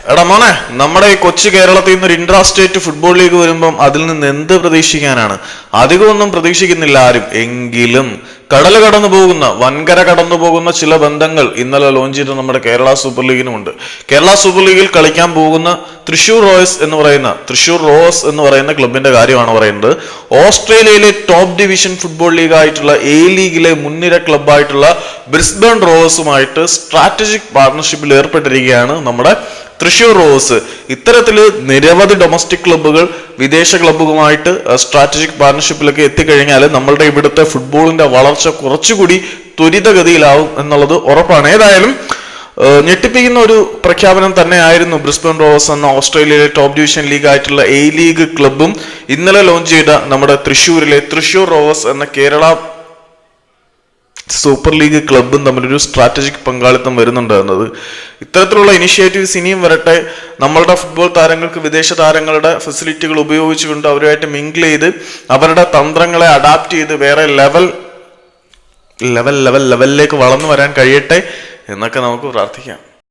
എടാ മോനെ നമ്മുടെ ഈ കൊച്ചു കേരളത്തിൽ നിന്ന് ഒരു ഇന്റർ സ്റ്റേറ്റ് ഫുട്ബോൾ ലീഗ് വരുമ്പം അതിൽ നിന്ന് എന്ത് പ്രതീക്ഷിക്കാനാണ്? അധികമൊന്നും പ്രതീക്ഷിക്കുന്നില്ല ആരും. എങ്കിലും കടൽ കടന്നു പോകുന്ന വൻകര കടന്നു പോകുന്ന ചില ബന്ധങ്ങൾ ഇന്നലെ ലോഞ്ച് ചെയ്ത നമ്മുടെ കേരള സൂപ്പർ ലീഗിനുമുണ്ട് കേരള സൂപ്പർ ലീഗിൽ കളിക്കാൻ പോകുന്ന തൃശൂർ റോയസ് എന്ന് പറയുന്ന തൃശൂർ റോസ് എന്ന് പറയുന്ന ക്ലബിന്റെ കാര്യമാണ് പറയുന്നത്. ഓസ്ട്രേലിയയിലെ ടോപ്പ് ഡിവിഷൻ ഫുട്ബോൾ ലീഗ് ആയിട്ടുള്ള എ ലീഗിലെ മുൻനിര ക്ലബ്ബായിട്ടുള്ള ബ്രിസ്ബൺ റോവേഴ്സുമായിട്ട് സ്ട്രാറ്റജിക് പാർട്ണർഷിപ്പിൽ ഏർപ്പെട്ടിരിക്കുകയാണ് നമ്മുടെ തൃശൂർ റോസ്. ഇത്തരത്തിൽ നിരവധി ഡൊമസ്റ്റിക് ക്ലബ്ബുകൾ വിദേശ ക്ലബ്ബുകളുമായിട്ട് സ്ട്രാറ്റജിക് പാർട്ണർഷിപ്പിലൊക്കെ എത്തിക്കഴിഞ്ഞാൽ നമ്മളുടെ ഇവിടുത്തെ ഫുട്ബോളിന്റെ വളർച്ച കുറച്ചുകൂടി ത്വരിതഗതിയിലാവും എന്നുള്ളത് ഉറപ്പാണ്. ഏതായാലും ഞെട്ടിപ്പിക്കുന്ന ഒരു പ്രഖ്യാപനം തന്നെയായിരുന്നു ബ്രിസ്ബൺ റോസ് എന്ന ഓസ്ട്രേലിയയിലെ ടോപ്പ് ഡിവിഷൻ ലീഗ് ആയിട്ടുള്ള എ ലീഗ് ക്ലബും ഇന്നലെ ലോഞ്ച് ചെയ്ത നമ്മുടെ തൃശ്ശൂരിലെ തൃശൂർ റോവേഴ്സ് എന്ന കേരള സൂപ്പർ ലീഗ് ക്ലബും തമ്മിലൊരു സ്ട്രാറ്റജിക് പങ്കാളിത്തം വരുന്നുണ്ട് എന്നത് ഇത്തരത്തിലുള്ള ഇനിഷ്യേറ്റീവ്സ് ഇനിയും വരട്ടെ. നമ്മളുടെ ഫുട്ബോൾ താരങ്ങൾക്ക് വിദേശ താരങ്ങളുടെ ഫെസിലിറ്റികൾ ഉപയോഗിച്ചുകൊണ്ട് അവരുമായിട്ട് മിങ്കിൾ ചെയ്ത് അവരുടെ തന്ത്രങ്ങളെ അഡാപ്റ്റ് ചെയ്ത് വേറെ ലെവൽ ലെവൽ ലെവൽ ലെവലിലേക്ക് വളർന്നു വരാൻ കഴിയട്ടെ എന്നൊക്കെ നമുക്ക് പ്രാർത്ഥിക്കാം.